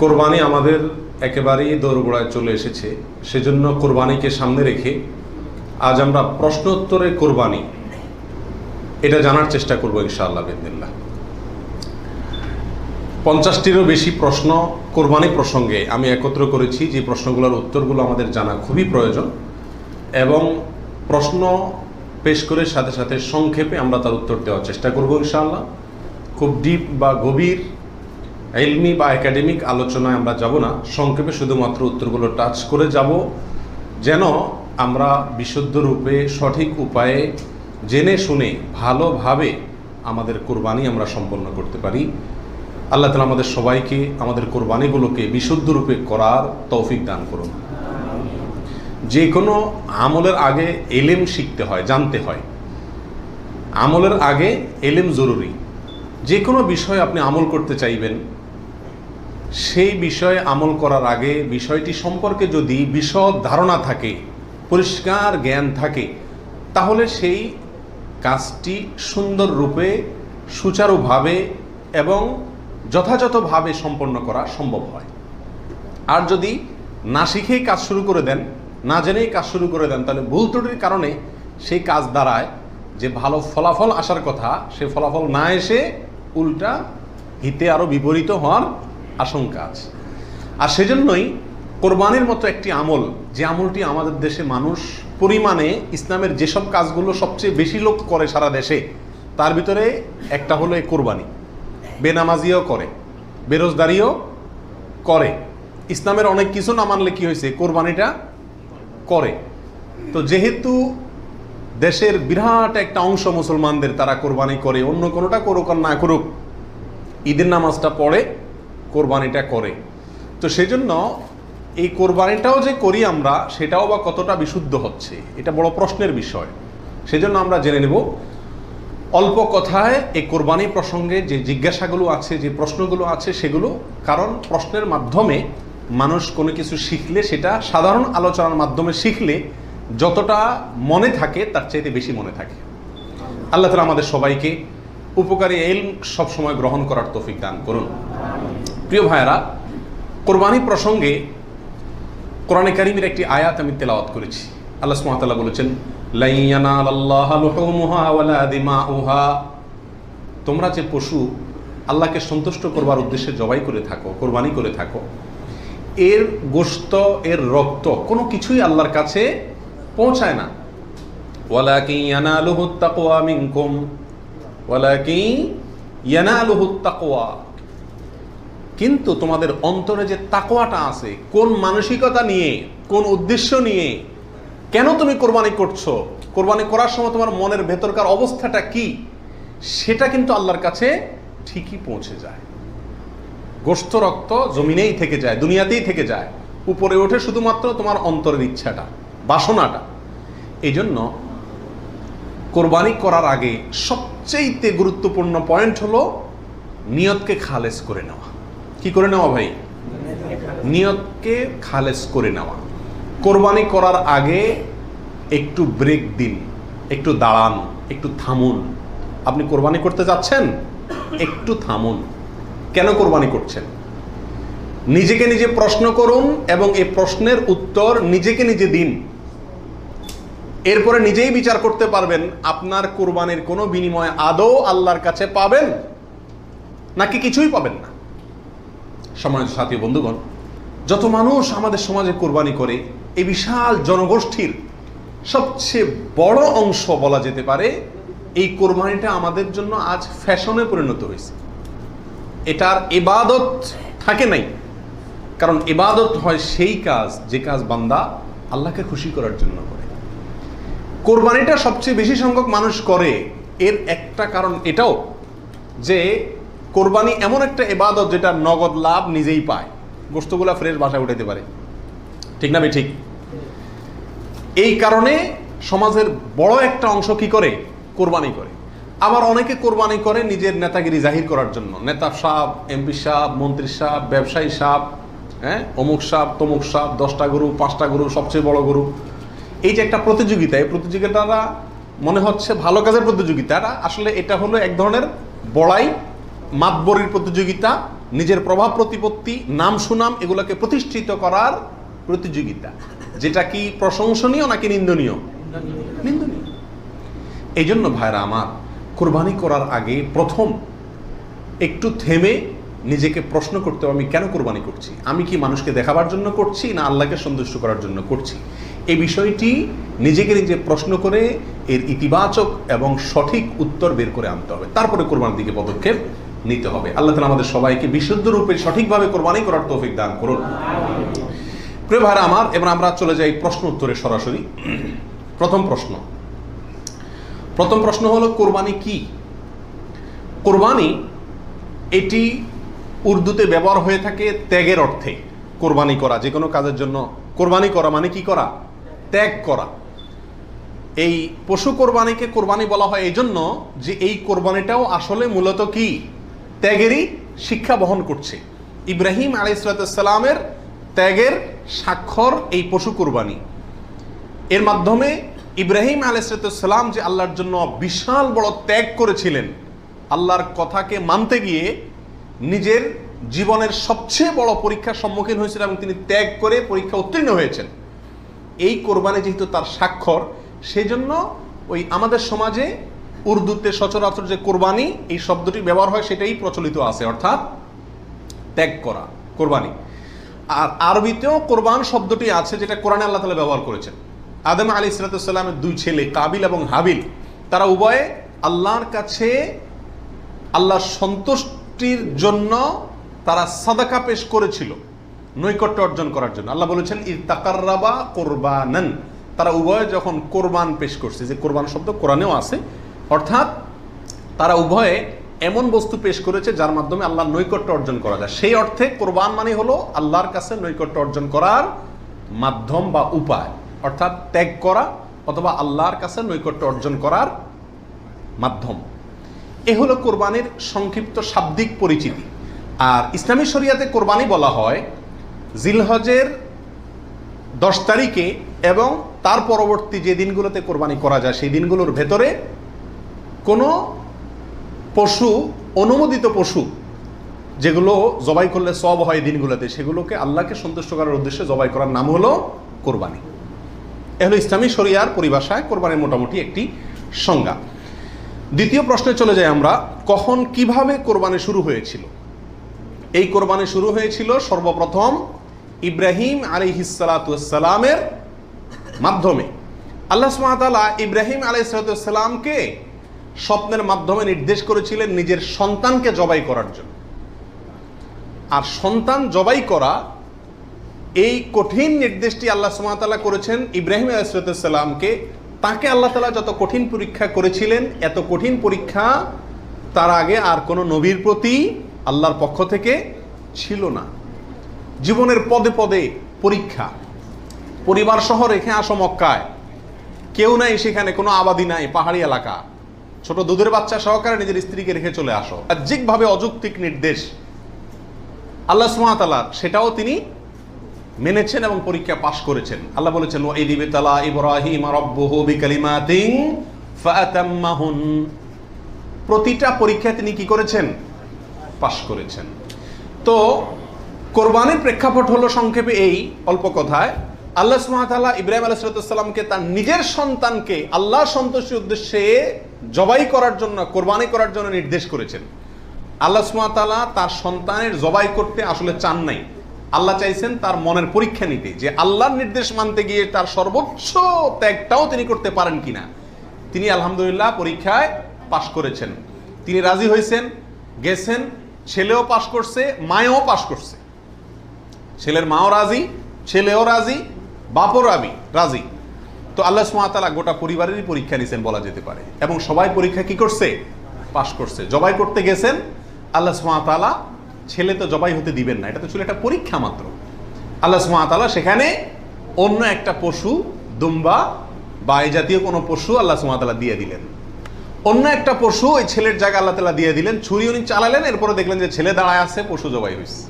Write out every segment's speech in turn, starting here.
কোরবানি আমাদের একেবারেই দোরগোড়ায় চলে এসেছে। সেজন্য কোরবানিকে সামনে রেখে আজ আমরা প্রশ্নোত্তরে কোরবানি, এটা জানার চেষ্টা করব ইনশাআল্লাহ বিদিল্লা পঞ্চাশটিরও বেশি প্রশ্ন কোরবানি প্রসঙ্গে আমি একত্র করেছি, যে প্রশ্নগুলোর উত্তরগুলো আমাদের জানা খুবই প্রয়োজন এবং প্রশ্ন পেশ করে সাথে সাথে সংক্ষেপে আমরা তার উত্তর দেওয়ার চেষ্টা করব ইনশাআল্লাহ। খুব ডিপ বা গভীর এলমি বা একাডেমিক আলোচনায় আমরা যাব না। সংক্ষেপে শুধুমাত্র উত্তরগুলো টাচ করে যাব। যেন আমরা বিশুদ্ধ রূপে সঠিক উপায়ে জেনে শুনে ভালোভাবে আমাদের কোরবানি আমরা সম্পন্ন করতে পারি। আল্লাহ তালা আমাদের সবাইকে আমাদের কোরবানিগুলোকে বিশুদ্ধ রূপে করার তৌফিক দান করুন। যে কোনো আমলের আগে এলেম শিখতে হয়, জানতে হয়। আমলের আগে এলেম জরুরি। যে কোনো বিষয়ে আপনি আমল করতে চাইবেন সেই বিষয়ে আমল করার আগে বিষয়টি সম্পর্কে যদি বিশদ ধারণা থাকে, পরিষ্কার জ্ঞান থাকে, তাহলে সেই কাজটি সুন্দর রূপে, সুচারুভাবে এবং যথাযথভাবে সম্পন্ন করা সম্ভব হয়। আর যদি না শিখেই কাজ শুরু করে দেন, না জেনেই কাজ শুরু করে দেন, তাহলে ভুল ত্রুটির কারণে সেই কাজ দ্বারায় যে ভালো ফলাফল আসার কথা, সে ফলাফল না এসে উল্টা হিতে আরও বিপরীত হওয়ার আশঙ্কা আছে। আর সেজন্যই কোরবানির মতো একটি আমল, যে আমলটি আমাদের দেশে মানুষ পরিমাণে ইসলামের যেসব কাজগুলো সবচেয়ে বেশি লোক করে সারা দেশে, তার ভিতরে একটা হলো এই কোরবানি। বেনামাজিও করে, বেরোজগারিও করে। ইসলামের অনেক কিছু না মানলে কি হয়েছে? কোরবানিটা করে। তো যেহেতু দেশের বিরাট একটা অংশ মুসলমানদের তারা কোরবানি করে, অন্য কোনোটা করুক আর না করুক, ঈদের নামাজটা পড়ে কোরবানিটা করে। তো সেজন্য এই কোরবানিটাও যে করি আমরা, সেটাও বা কতটা বিশুদ্ধ হচ্ছে, এটা বড় প্রশ্নের বিষয়। সেজন্য আমরা জেনে নেব, অল্প কথায় এই কোরবানি প্রসঙ্গে যে জিজ্ঞাসাগুলো আছে, যে প্রশ্নগুলো আছে, সেগুলো কারণ প্রশ্নের মাধ্যমে মানুষ কোনো কিছু শিখলে সেটা সাধারণ আলোচনার মাধ্যমে শিখলে যতটা মনে থাকে, তার চাইতে বেশি মনে থাকে। আল্লাহ তালা আমাদের সবাইকে উপকারী এলম সবসময় গ্রহণ করার তৌফিক দান করুন। প্রিয় ভাইয়েরা কোরবানি প্রসঙ্গে কোরআনে কারিমের একটি আয়াত আমি তেলাওয়াত করেছি। আল্লাহ সুবহানাহু বলেছেন তোমরা যে পশু আল্লাহকে সন্তুষ্ট করবার উদ্দেশ্যে জবাই করে থাকো, কোরবানি করে থাকো, এর গোস্ত এর রক্ত কোনো কিছুই আল্লাহর কাছে পৌঁছায় না। ওয়ালাকিন ইয়ানালুহু তাকওয়া। কিন্তু তোমাদের অন্তরে যে তাকোয়াটা আছে, কোন মানসিকতা নিয়ে, কোন উদ্দেশ্য নিয়ে, কেন তুমি কোরবানি করছ? কোরবানি করার সময় তোমার মনের ভেতরকার অবস্থাটা কি? সেটা কিন্তু আল্লাহর কাছে ঠিকই পৌঁছে যায়। গোস্ত রক্ত জমিনেই থেকে যায়, দুনিয়াতেই থেকে যায়। উপরে ওঠে শুধুমাত্র তোমার অন্তরের ইচ্ছাটা, বাসনাটা। এই জন্য কোরবানি করার আগে সবচেয়ে গুরুত্বপূর্ণ পয়েন্ট হলো নিয়তকে খালেজ করে নেওয়া। কি করে নেওয়া ভাই? নিয়তকে খালেজ করে নেওয়া। কোরবানি করার আগে একটু ব্রেক দিন, একটু দাঁড়ান, একটু থামুন। আপনি কোরবানি করতে যাচ্ছেন? একটু থামুন। কেন কোরবানি করছেন? নিজেকে নিজে প্রশ্ন করুন এবং এই প্রশ্নের উত্তর নিজেকে নিজে দিন। এরপরে নিজেই বিচার করতে পারবেন, আপনার কোরবানির কোনো বিনিময় আদৌ আল্লাহর কাছে পাবেন নাকি কিছুই পাবেন না। সমাজ সাথী বন্ধুগণ, যত মানুষ আমাদের সমাজে কোরবানি করে, এই বিশাল জনগোষ্ঠীর সবচেয়ে বড় অংশ বলা যেতে পারে, এই কোরবানিটা আমাদের জন্য আজ ফ্যাশনে পরিণত হয়েছে। এটার এবাদত থাকে নাই। কারণ এবাদত হয় সেই কাজ, যে কাজ বান্দা আল্লাহকে খুশি করার জন্য করে। কোরবানিটা সবচেয়ে বেশি সংখ্যক মানুষ করে, এর একটা কারণ এটাও যে কোরবানি এমন একটা এবাদত যেটা নগদ লাভ নিজেই পায়। গোস্তগুলা ফ্রেশ বাসায় উঠাইতে পারে। ঠিক না ঠিক। এই কারণে সমাজের বড় একটা অংশ কি করে? কোরবানি করে। আবার অনেকে কোরবানি করে নিজের নেতাগিরি জাহির করার জন্য। নেতা সাহ এমপি সাহ মন্ত্রী সাহ ব্যবসায়ী সাহ হ্যাঁ? অমুক সাহ তমুক সাহ দশটা গরু, পাঁচটা গরু, সবচেয়ে বড় গরু। এই যে একটা প্রতিযোগিতা, এই প্রতিযোগিতাটা মনে হচ্ছে ভালো কাজের প্রতিযোগিতা। আসলে এটা হলো এক ধরনের বড়াই মাতবরির প্রতিযোগিতা নিজের প্রভাব প্রতিপত্তি নাম সুনাম এগুলোকে প্রতিষ্ঠিত করার প্রতিযোগিতা। যেটা কি প্রশংসনীয় নাকি নিন্দনীয়? নিন্দনীয়। এই জন্য ভাইরা আমার কোরবানি করার আগে প্রথম একটু থেমে নিজেকে প্রশ্ন করতে হবে, আমি কেন কোরবানি করছি? আমি কি মানুষকে দেখাবার জন্য করছি না আল্লাহকে সন্তুষ্ট করার জন্য করছি? এই বিষয়টি নিজেকে নিজে প্রশ্ন করে এর ইতিবাচক এবং সঠিক উত্তর বের করে আনতে হবে। তারপরে কোরবানির দিকে পদক্ষেপ নিতে হবে। আল্লাহ তালা আমাদের সবাইকে বিশুদ্ধ রূপে সঠিকভাবে কোরবানি করার তৌফিক দান করুন। প্রিয় ভাইরা আমার, এবার আমরা চলে যাই প্রশ্ন উত্তরে সরাসরি। প্রথম প্রশ্ন। প্রথম প্রশ্ন হলো, কোরবানি কি? কোরবানি এটি উর্দুতে ব্যবহার হয়ে থাকে ত্যাগের অর্থে। কোরবানি করা, যে কোনো কাজের জন্য। কোরবানি করা মানে কি করা? ত্যাগ করা। এই পশু কোরবানিকে কোরবানি বলা হয় এই জন্য যে এই কোরবানিটাও আসলে মূলত কি? ত্যাগেরই শিক্ষা বহন করছে। ইব্রাহিম আলাইসালামের ত্যাগের স্বাক্ষর এই পশু কোরবানি। এর মাধ্যমে ইব্রাহিম আলাইসালাম যে আল্লাহর জন্য বিশাল বড় ত্যাগ করেছিলেন, আল্লাহর কথাকে মানতে গিয়ে নিজের জীবনের সবচেয়ে বড় পরীক্ষার সম্মুখীন হয়েছিলেন এবং তিনি ত্যাগ করে পরীক্ষা উত্তীর্ণ হয়েছেন। এই কোরবানি যেহেতু তার স্বাক্ষর সেই জন্য ওই আমাদের সমাজে উর্দুতে সচরাচর যে কোরবানি, এই শব্দটি ব্যবহার হয়, সেটাই প্রচলিত আছে, অর্থাৎ ত্যাগ করা, কোরবানি। আর আরবিতেও কোরবান শব্দটি আছে, যেটা কোরআনে আল্লাহ তালা ব্যবহার করেছেন। আদম আলী সালাতামের দুই ছেলে, কাবিল এবং হাবিল, তারা উভয়ে আল্লাহর কাছে আল্লাহর সন্তুষ্টির জন্য তারা সাদাকা পেশ করেছিল, নৈকট্য অর্জন করার জন্য। আল্লাহ বলেছেন ই কোরবানান। তারা উভয়ে যখন কোরবান পেশ করছে, যে কোরবান শব্দ কোরআনেও আছে অর্থাৎ তারা উভয়ে এমন বস্তু পেশ করেছে যার মাধ্যমে আল্লাহর নৈকট্য অর্জন করা যায়। সেই অর্থে কোরবান মানে হলো আল্লাহর কাছে নৈকট্য অর্জন করার মাধ্যম বা উপায়। অর্থাৎ ত্যাগ করা অথবা আল্লাহর কাছে নৈকট্য অর্জন করার মাধ্যম। এ হলো কোরবানির সংক্ষিপ্ত শাব্দিক পরিচিতি। আর ইসলামী শরিয়াতে কোরবানি বলা হয় জিলহজের দশ তারিখে এবং তার পরবর্তী যে দিনগুলোতে কোরবানি করা যায়, সেই দিনগুলোর ভেতরে কোনো পশু, অনুমোদিত পশু, যেগুলো জবাই করলে সব হয় দিনগুলোতে, সেগুলোকে আল্লাহকে সন্তুষ্ট করার উদ্দেশ্যে জবাই করার নাম হলো কোরবানি। এ হলো ইসলামী শরিয়ার পরিভাষায় কোরবানির মোটামুটি একটি সংজ্ঞা। দ্বিতীয় প্রশ্নে চলে যাই আমরা, কখন কীভাবে কোরবানি শুরু হয়েছিল? এই কোরবানি শুরু হয়েছিল সর্বপ্রথম ইব্রাহিম আলী হিসালাতামের মাধ্যমে। আল্লাহ সুমাতালা ইব্রাহিম আলাইসালামকে স্বপ্নের মাধ্যমে নির্দেশ করেছিলেন নিজের সন্তানকে জবাই করার জন্য। আর সন্তান জবাই করা এই কঠিন নির্দেশটি আল্লাহ সুমাতালা করেছেন ইব্রাহিম আলাইসালামকে তাকে আল্লাহ তালা যত কঠিন পরীক্ষা করেছিলেন, এত কঠিন পরীক্ষা তার আগে আর কোনো নবীর প্রতি আল্লাহর পক্ষ থেকে ছিল না। জীবনের পদে পদে পরীক্ষা। পরিবার সহ রেখে আসো মক্কায়। কেউ নাই সেখানে, কোনো আবাদি নাই, পাহাড়ি এলাকা। ছোট দুধের বাচ্চা সহকারে নিজের স্ত্রীকে রেখে চলে আসো। বাহ্যিকভাবে অযৌক্তিক নির্দেশ। আল্লাহ সুমাতালার সেটাও তিনি মেনেছেন এবং পরীক্ষা পাশ করেছেন। আল্লাহ বলেছেন প্রতিটা পরীক্ষায় তিনি কি করেছেন? পাশ করেছেন। তো কোরবানির প্রেক্ষাপট হলো সংক্ষেপে এই অল্প কথায়, আল্লাহ সুমাতাল্লাহ ইব্রাহিম আলাইসালামকে তার নিজের সন্তানকে আল্লাহ সন্তোষের উদ্দেশ্যে জবাই করার জন্য, কোরবানি করার জন্য নির্দেশ করেছেন। আল্লাহ সুমাতাল্লাহ তার সন্তানের জবাই করতে আসলে চান নাই। আল্লাহ চাইছেন তার মনের পরীক্ষা নিতে, যে আল্লাহর নির্দেশ মানতে গিয়ে তার সর্বোচ্চ ত্যাগটাও তিনি করতে পারেন কিনা। তিনি আলহামদুলিল্লাহ পরীক্ষায় পাশ করেছেন। তিনি রাজি হয়েছেন, গেছেন, ছেলেও পাশ করছে, মায়েও পাশ করছে। ছেলের মাও রাজি, ছেলেও রাজি, বাপও রাবি, রাজি। তো আল্লাহ সুমাতালা গোটা পরিবারেরই পরীক্ষা নিয়েছেন বলা যেতে পারে। এবং সবাই পরীক্ষা কি করছে? পাশ করছে। জবাই করতে গেছেন, আল্লাহ সুমাতালা ছেলে তো জবাই হতে দিবেন না, এটা তো ছিল একটা পরীক্ষা মাত্র। আল্লাহ সুমাতালা সেখানে অন্য একটা পশু, দুম্বা বা এই জাতীয় কোনো পশু আল্লাহ সুমাতালা দিয়ে দিলেন। অন্য একটা পশু ওই ছেলের জায়গা আল্লাহ তালা দিয়ে দিলেন, ছুরি উনি চালালেন, এরপরে দেখলেন যে ছেলে দাঁড়ায় আছে, পশু জবাই হয়েছে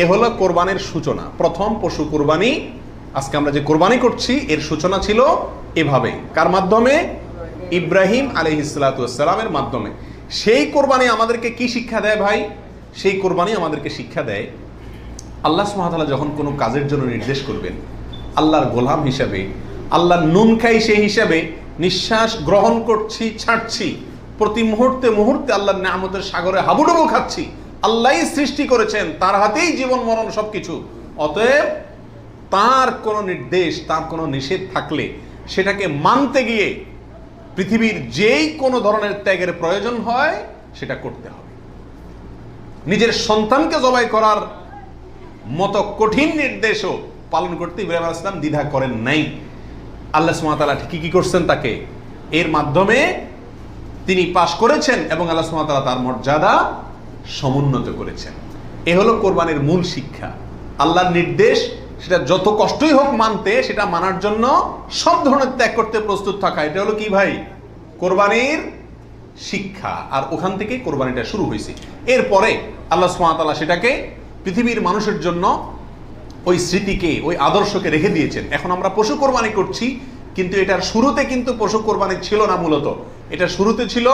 এ হলো কোরবানির সূচনা। প্রথম পশু কোরবানি আজকে আমরা যে কোরবানি করছি, এর সূচনা ছিল এভাবে কার মাধ্যমে? ইব্রাহিম আলহিসালামের মাধ্যমে। সেই কোরবানি আমাদেরকে কি শিক্ষা দেয় ভাই? সেই কোরবানি আমাদেরকে শিক্ষা দেয় আল্লাহ সুহামতাল্লাহ যখন কোনো কাজের জন্য নির্দেশ করবেন, আল্লাহর গোলাম হিসাবে, আল্লাহর নুন খাই সেই হিসাবে নিঃশ্বাস গ্রহণ করছি, ছাড়ছি, প্রতি মুহূর্তে মুহূর্তে আল্লাহর নামতের সাগরে হাবুডুবু খাচ্ছি, আল্লাহই সৃষ্টি করেছেন, তার হাতেই জীবন, মরণ সবকিছু। অতএব তার কোনো নির্দেশ, তার কোনো নিষেধ থাকলে সেটাকে মানতে গিয়ে পৃথিবীর যেই কোনো ধরনের ত্যাগের প্রয়োজন হয়, সেটা করতে হবে। নিজের সন্তানকে জবাই করার মতো কঠিন নির্দেশও পালন করতে ইব্রাহিম আলাইহিস সালাম দ্বিধা করেন নাই। আল্লাহ সুমাতালা ঠিকই কি করছেন তাকে? এর মাধ্যমে তিনি পাশ করেছেন এবং আল্লাহ সুমাতালা তার মর্যাদা সমুন্নত করেছেন। এ হলো কোরবানির মূল শিক্ষা। আল্লাহর নির্দেশ সেটা যত কষ্টই হোক মানতে, সেটা মানার জন্য সব ধরনের ত্যাগ করতে প্রস্তুত থাকা। এটা হলো কি ভাই? কোরবানির শিক্ষা। আর ওখান থেকেই কোরবানিটা শুরু হয়েছে। এরপরে আল্লাহ সুমাতালা সেটাকে পৃথিবীর মানুষের জন্য ওই স্মৃতিকে, ওই আদর্শকে রেখে দিয়েছেন। এখন আমরা পশু কোরবানি করছি, কিন্তু এটার শুরুতে কিন্তু পশু কোরবানি ছিল না মূলত। এটা শুরুতে ছিল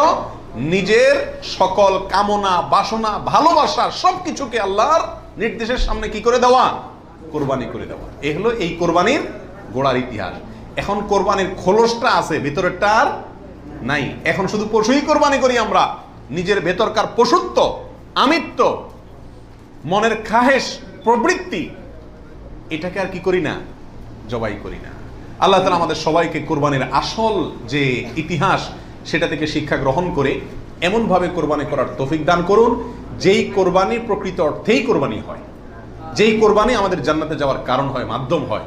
নিজের সকল কামনা, বাসনা, ভালোবাসা সব কিছুকে আল্লাহর নির্দেশের সামনে কি করে দেওয়া? কোরবানি করে দেওয়া এ হলো এই কোরবানির গোড়ার ইতিহাস। এখন কোরবানির খোলসটা আছে, ভেতরেরটা আর নাই। এখন শুধু পশুই কোরবানি করি আমরা। নিজের ভেতরকার পশুত্ব, আমিত্ব, মনের খাহেশ, প্রবৃত্তি, এটাকে আর কি করি না? জবাই করি না। আল্লাহ তালা আমাদের সবাইকে কোরবানির আসল যে ইতিহাস, সেটা থেকে শিক্ষা গ্রহণ করে এমনভাবে কোরবানি করার তৌফিক দান করুন, যেই কোরবানি প্রকৃত অর্থেই কোরবানি হয়। যেই কোরবানি আমাদের জান্নাতে যাওয়ার কারণ হয়, মাধ্যম হয়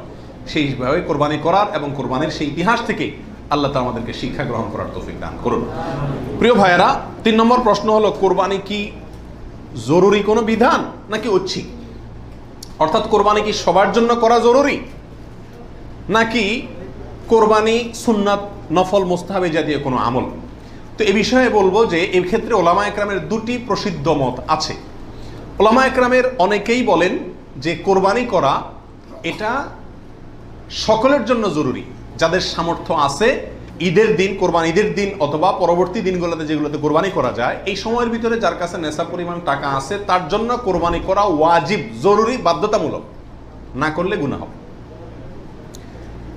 সেইভাবে কোরবানি করার এবং কোরবানির সেই ইতিহাস থেকে আল্লাহ তা আমাদেরকে শিক্ষা গ্রহণ করার তৌফিক দান করুন। প্রিয় ভাইয়েরা, তিন নম্বর প্রশ্ন হলো, কোরবানি কি জরুরি কোনো বিধান নাকি ঐচ্ছিক? অর্থাৎ কোরবানি কি সবার জন্য করা জরুরি? নাকি কোরবানি সুন্নাত নফল মোস্তাহাবে জাতীয় কোনো আমল? তো এ বিষয়ে বলব যে এই ক্ষেত্রে ওলামা একরামের দুটি প্রসিদ্ধ মত আছে। ওলামা একরামের অনেকেই বলেন যে কোরবানি করা, এটা সকলের জন্য জরুরি। যাদের সামর্থ্য আছে, ঈদের দিন, কোরবানি ঈদের দিন অথবা পরবর্তী দিনগুলোতে যেগুলোতে কোরবানি করা যায়, এই সময়ের ভিতরে যার কাছে নেশা পরিমাণ টাকা আছে, তার জন্য কোরবানি করা ওয়াজিব, জরুরি, বাধ্যতামূলক। না করলে গুণা হবে।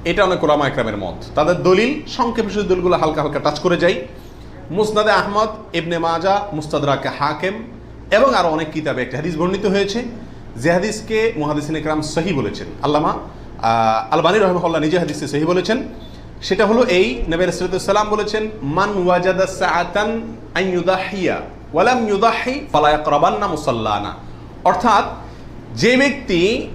এটা অনেক ওলামা একরামের মত। তাদের দলিল, সংক্ষেপে শুধু দলিলগুলো হালকা হালকা টাচ করে যাই। মুসনাদে আহমদ, ইবনে মাজা মুস্তাদরাকে হাকেম এবং আরও অনেক কিতাবে একটা হাদিস বর্ণিত হয়েছে। যে হাদিসকে মুহাদিসিন একরাম সহি বলেছেন। আল্লামা আলবানী রহমহল্লা নিজে হাদিসে সহি বলেছেন। সেটা হলো এই, নবী রাসূলুল্লাহ বলেছেন, মান ওয়াজাদা সাআতান আন ইউদাহিয়া ওয়ালাম ইউদাহি ফালা ইয়াকরাবান্না মুসাল্লানা। অর্থাৎ, যে ব্যক্তি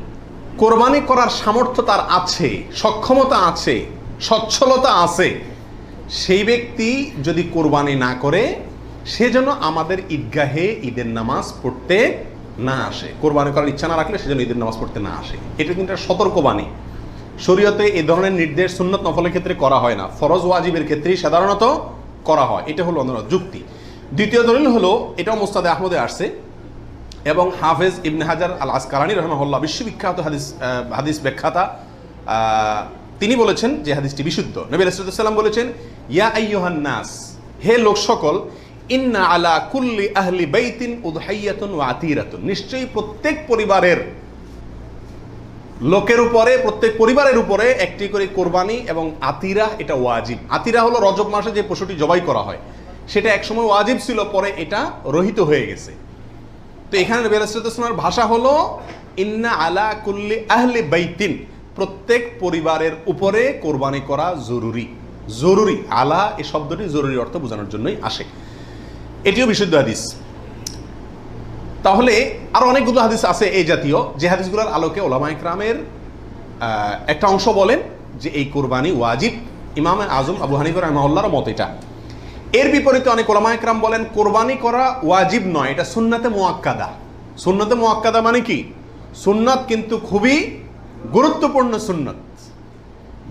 কোরবানি করার সামর্থ্য তার আছে, সক্ষমতা আছে, সচ্ছলতা আছে, সেই ব্যক্তি যদি কোরবানি না করে, সে যেন আমাদের ঈদগাহে ঈদের নামাজ পড়তে না আসে। কোরবানি করার ইচ্ছা না রাখলে সেজন্য ঈদের নামাজ পড়তে না আসে। এটা কিন্তু সতর্কবাণী। শরীয়তে এই ধরনের নির্দেশ সুন্নত নফলের ক্ষেত্রে করা হয় না। ফরজ ওয়াজিবের ক্ষেত্রে সাধারণত করা হয়। এটা হলো অন্য যুক্তি। দ্বিতীয় দলিল হলো, এটাও মোস্তাদে আহমদে আসছে এবং হাফেজ ইবনে হাজার আল আসকালানি রহমহল্লা বিশ্ববিখ্যাত হাদিস হাদিস ব্যাখ্যাতা তিনি বলেছেন যে হাদিসটি বিশুদ্ধ। নবী রাসূলুল্লাহ বলেছেন, ইয়া আইয়ুহান নাস, হে লোক সকল ইন্না আলা কুল্লি আহলি বাইতিন উদহাইয়াতুন ওয়া আতিরাতুন। নিশ্চয়ই প্রত্যেক পরিবারের লোকের উপরে, প্রত্যেক পরিবারের উপরে একটি করে কোরবানি এবং আতিরা এটা ওয়াজিব। আতিরা হলো রজব মাসে যে পশুটি জবাই করা হয়। সেটা একসময় ওয়াজিব ছিল, পরে এটা রহিত হয়ে গেছে। তো এখানে বেলাসের ভাষা হলো, ইন্না আলা কুল্লি আহলি বাইতিন। প্রত্যেক পরিবারের উপরে কোরবানি করা জরুরি। জরুরি, আলা এই শব্দটি জরুরি অর্থ বোঝানোর জন্যই আসে। এটিও বিশুদ্ধ হাদিস। তাহলে আরও অনেকগুলো হাদিস আছে এই জাতীয়। যে হাদিসগুলোর আলোকে ওলামা ইকরামের একটা অংশ বলেন যে এই কোরবানি ওয়াজিব। ইমাম আজম আবু হানিফর রহমাউল্লাহর মত এটা। এর বিপরীতে অনেক ওলামা ইকরাম বলেন, কোরবানি করা ওয়াজিব নয়, এটা সুন্নাতে মোয়াক্কাদা সুন্নাতে মোয়াক্কাদা মানে কি? সুন্নাত কিন্তু খুবই গুরুত্বপূর্ণ সুন্নত।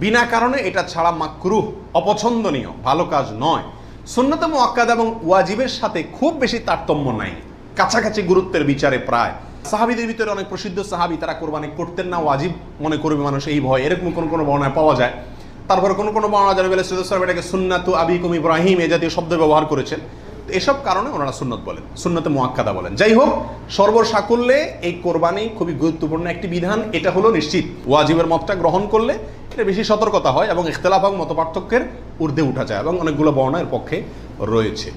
বিনা কারণে এটা ছাড়া মাকরুহ, অপছন্দনীয়, ভালো কাজ নয়। সুন্নতে মোয়াক্কাদ এবং ওয়াজিবের সাথে খুব বেশি তারতম্য নাই। কাছাকাছি গুরুত্বের বিচারে প্রায়। সাহাবিদের ভিতরে অনেক প্রসিদ্ধ সাহাবি, তারা কোরবানি করতেন না, ওয়াজিব মনে করবে মানুষ এই ভয়। এরকম কোন কোনো বর্ণায় পাওয়া যায়। তারপরে কোনো কোনো বর্ণনা জানবে সাহেব এটাকে সুন্নাতু আবিকুম ইব্রাহিম, এ জাতীয় শব্দ ব্যবহার করেছেন। তো এসব কারণে ওনারা সুন্নত বলেন, সুন্নতে মোয়াক্কাদা বলেন। যাই হোক সর্বসাকুল্যে এই কোরবানি খুবই গুরুত্বপূর্ণ একটি বিধান, এটা হলো নিশ্চিত। ওয়াজিবের মতটা গ্রহণ করলে এটা বেশি সতর্কতা হয় এবং ইখতলাফ এবং মতপার্থক্যের ঊর্ধ্বে উঠা যায় এবং অনেকগুলো বর্ণের পক্ষে রয়েছে।